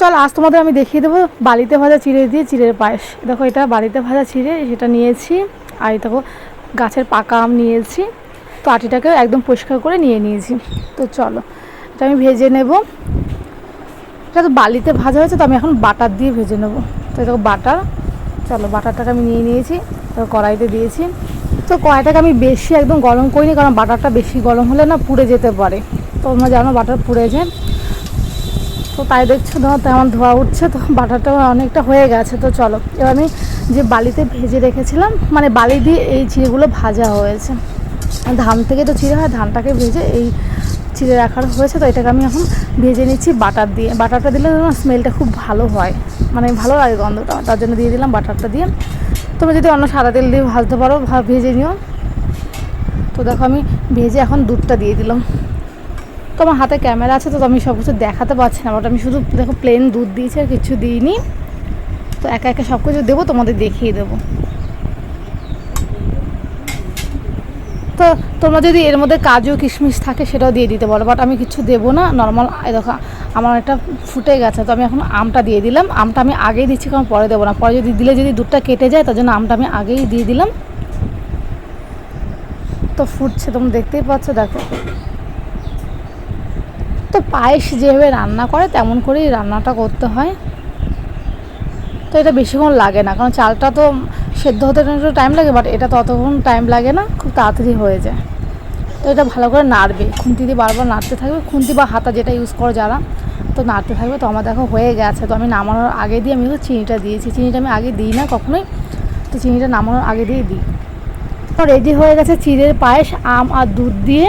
চল, আজ তোমাদের আমি দেখিয়ে দেবো বালিতে ভাজা চিড়ে দিয়ে চিড়ের পায়েস। দেখো, এটা বালিতে ভাজা চিড়ে, সেটা নিয়েছি। আর দেখো, গাছের পাকা আম নিয়েছি। তো আটিটাকেও একদম পরিষ্কার করে নিয়ে নিয়েছি। তো চলো, এটা আমি ভেজে নেব। এটা তো বালিতে ভাজা হয়েছে, তো আমি এখন বাটার দিয়ে ভেজে নেব। তো দেখো, বাটার। চলো, বাটারটাকে আমি নিয়ে নিয়েছি তো কড়াইতে দিয়েছি। তো কড়াইটাকে আমি বেশি একদম গরম করিনি, কারণ বাটারটা বেশি গরম হলে না পুড়ে যেতে পারে। তোমরা জানো বাটার পুড়ে যায়। তো তাই দেখছ, ধর তেমন ধোয়া উঠছে, তো বাটারটা অনেকটা হয়ে গেছে, তো চলো। এবার আমি যে বালিতে ভেজে রেখেছিলাম মানে বালি দিয়ে এই চিড়েগুলো ভাজা হয়েছে। ধান থেকে তো চিড়ে হয়, ধানটাকে ভেজে এই চিড়ে রাখার হয়েছে, তো এটাকে আমি এখন ভেজে নিচ্ছি বাটার দিয়ে। বাটারটা দিলে স্মেলটা খুব ভালো হয় মানে ভালো লাগে গন্ধটা, তার জন্য দিয়ে দিলাম বাটারটা দিয়ে। তোমরা যদি অন্য সাদা তেল দিয়ে ভাজতে পারো ভেজে নিও। তো দেখো আমি ভেজে এখন দুধটা দিয়ে দিলাম। তো আমার হাতে ক্যামেরা আছে, তো আমি সব কিছু দেখাতে পারছি না বাট আমি শুধু দেখো প্লেন দুধ দিয়েছি আর কিছু দিইনি। তো একা একা সব কিছু দেবো, তোমাদের দেখিয়ে দেবো। তো তোমরা যদি এর মধ্যে কাজু, কিশমিশ থাকে সেটাও দিয়ে দিতে পারো বাট আমি কিছু দেবো না নর্মাল দেখো, আমার একটা ফুটে গেছে, তো আমি এখন আমটা দিয়ে দিলাম। আমটা আমি আগেই দিচ্ছি, কারণ পরে দেবো না। পরে যদি দিলে যদি দুধটা কেটে যায়, তার জন্য আমটা আমি আগেই দিয়ে দিলাম। তো ফুটছে, তোমরা দেখতেই পাচ্ছ, দেখো। তো পায়েস যেভাবে রান্না করে, তেমন করেই রান্নাটা করতে হয়। তো এটা বেশিক্ষণ লাগে না, কারণ চালটা তো সেদ্ধ হতে একটু টাইম লাগে বাট এটা ততক্ষণ টাইম লাগে না, খুব তাড়াতাড়ি হয়ে যায়। তো এটা ভালো করে নাড়বে, খুন্তি দিয়ে বারবার নাড়তে থাকবে, খুন্তি বা হাতা যেটা ইউজ করো যারা, তো নাড়তে থাকবে। তো আমার দেখো হয়ে গেছে, তো আমি নামানোর আগে দিয়ে আমি চিনিটা দিয়েছি। চিনিটা আমি আগে দিই না কখনোই, তো চিনিটা নামানোর আগে দিয়ে দিই। তো রেডি হয়ে গেছে চিড়ের পায়েস, আম আর দুধ দিয়ে।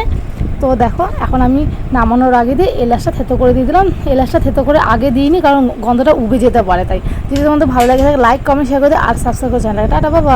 তো দেখো, এখন আমি নামানোর আগে দিয়ে এলাচটা থেতো করে দিয়ে দিলাম। এলাচটা থেতো করে আগে দিইনি, কারণ গন্ধটা উবে যেতে পারে, তাই। যদি তোমাদের ভালো লাগে থাকে লাইক কমেন্ট শেয়ার করে আর সাবস্ক্রাইব করে চ্যানেলটা। টাটা বাবা